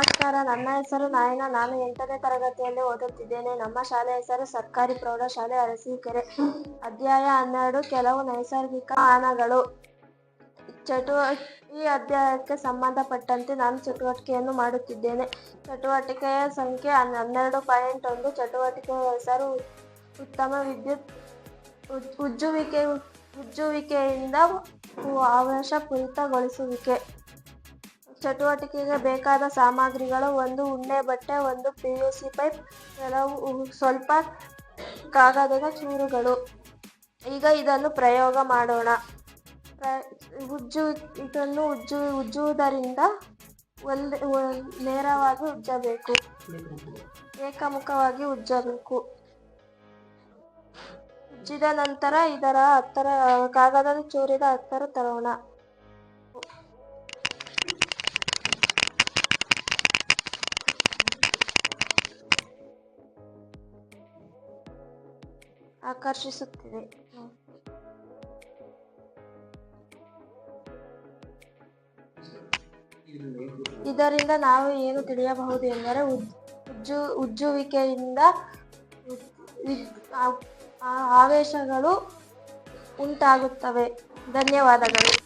ಹೆಸರು ನಾಯನ. ನಾನು ಎಂಟನೇ ತರಗತಿಯಲ್ಲಿ ಓದುತ್ತಿದ್ದೇನೆ. ನಮ್ಮ ಶಾಲೆ ಹೆಸರು ಸರ್ಕಾರಿ ಪ್ರೌಢಶಾಲೆ ಅರಸೀಕೆರೆ. ಅಧ್ಯಾಯ ಹನ್ನೆರಡು, ಕೆಲವು ನೈಸರ್ಗಿಕ ಆನಗಳು ಚಟುವ, ಈ ಅಧ್ಯಾಯಕ್ಕೆ ಸಂಬಂಧಪಟ್ಟಂತೆ ನಾನು ಚಟುವಟಿಕೆಯನ್ನು ಮಾಡುತ್ತಿದ್ದೇನೆ. ಚಟುವಟಿಕೆಯ ಸಂಖ್ಯೆ ಹನ್- ಹನ್ನೆರಡು ಪಾಯಿಂಟ್ ಒಂದು. ಚಟುವಟಿಕೆಯ ಹೆಸರು ಉತ್ತಮ ವಿದ್ಯುತ್ ಉಜ್- ಉಜ್ಜುವಿಕೆ, ಉಜ್ಜುವಿಕೆಯಿಂದ ಆವೇಶಪೂರಿತಗೊಳಿಸುವಿಕೆ ಚಟುವಟಿಕೆಗೆ ಬೇಕಾದ ಸಾಮಗ್ರಿಗಳು, ಒಂದು ಉಣ್ಣೆ ಬಟ್ಟೆ, ಒಂದು ಪಿ ಯು ಸಿ ಪೈಪ್ ಕೆಲವು ಸ್ವಲ್ಪ ಕಾಗದದ ಚೂರುಗಳು. ಈಗ ಇದನ್ನು ಪ್ರಯೋಗ ಮಾಡೋಣ. ಪ್ರ- ಉಜ್ಜು, ಇದನ್ನು ಉಜ್ಜು, ಉಜ್ಜುವುದರಿಂದ ಒಂದು ನೇರವಾಗಿ ಉಜ್ಜಬೇಕು. ಏಕಮುಖವಾಗಿ ಉಜ್ಜಬೇಕು. ಉಜ್ಜಿದ ನಂತರ ಇದರ ಹತ್ತರ, ಕಾಗದದ ಚೂರಿದ ಹತ್ತರ ತರೋಣ. ಆಕರ್ಷಿಸುತ್ತಿದೆ. ಇದರಿಂದ ನಾವು ಏನು ತಿಳಿಯಬಹುದು ಎಂದರೆ ಉಜ್- ಉಜ್ಜು ಉಜ್ಜುವಿಕೆಯಿಂದ ಆವೇಶಗಳು ಉಂಟಾಗುತ್ತವೆ. ಧನ್ಯವಾದಗಳು.